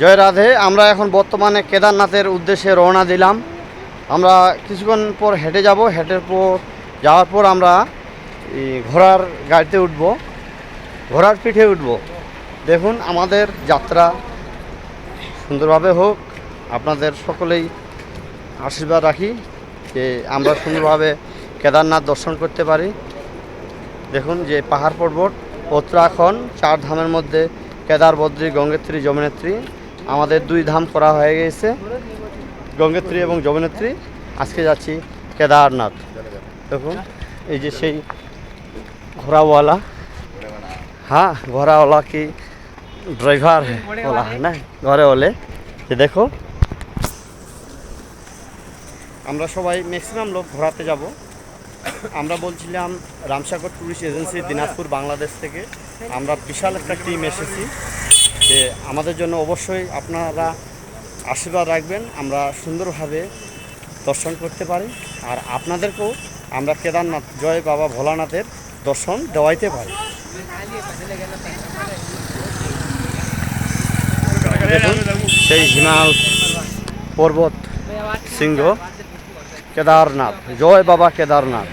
জয় রাধে, আমরা এখন বর্তমানে কেদারনাথের উদ্দেশ্যে রওনা দিলাম। আমরা কিছুক্ষণ পর হেঁটে যাব হেঁটের পর যাওয়ার পর আমরা ঘোড়ার গাড়িতে উঠব, ঘোড়ার পিঠে উঠব। দেখুন, আমাদের যাত্রা সুন্দরভাবে হোক। আপনাদের সকলেই আশীর্বাদ রাখি যে আমরা সুন্দরভাবে কেদারনাথ দর্শন করতে পারি। দেখুন যে পাহাড় পর্বত, উত্তরাখণ্ড চার ধামের মধ্যে কেদার, বদ্রী, গঙ্গোত্রী, যমুনেত্রী। আমাদের দুই ধাম করা হয়ে গেছে। গঙ্গেত্রী এবং যমুনেত্রী। আজকে যাচ্ছি কেদারনাথ। দেখুন, এই যে সেই ঘোড়াওয়ালা। হ্যাঁ ঘোড়াওয়ালা কি ড্রাইভার ওলা হয় না, ঘরে ওলে। যে দেখো। আমরা সবাই ম্যাক্সিমাম লোক ঘোরাতে যাব। আমরা বলছিলাম রামসাগর ট্যুরিস্ট এজেন্সি দিনাজপুর, বাংলাদেশ থেকে। আমরা বিশাল একটা টিম এসেছি। যে আমাদের জন্য অবশ্যই আপনারা আশীর্বাদ রাখবেন, আমরা সুন্দরভাবে দর্শন করতে পারি। আর আপনাদেরকেও আমরা কেদারনাথ, জয় বাবা ভোলানাথের দর্শন দেওয়াইতে পারি। সেই হিমাল পর্বত সিংহ কেদারনাথ, জয় বাবা কেদারনাথ।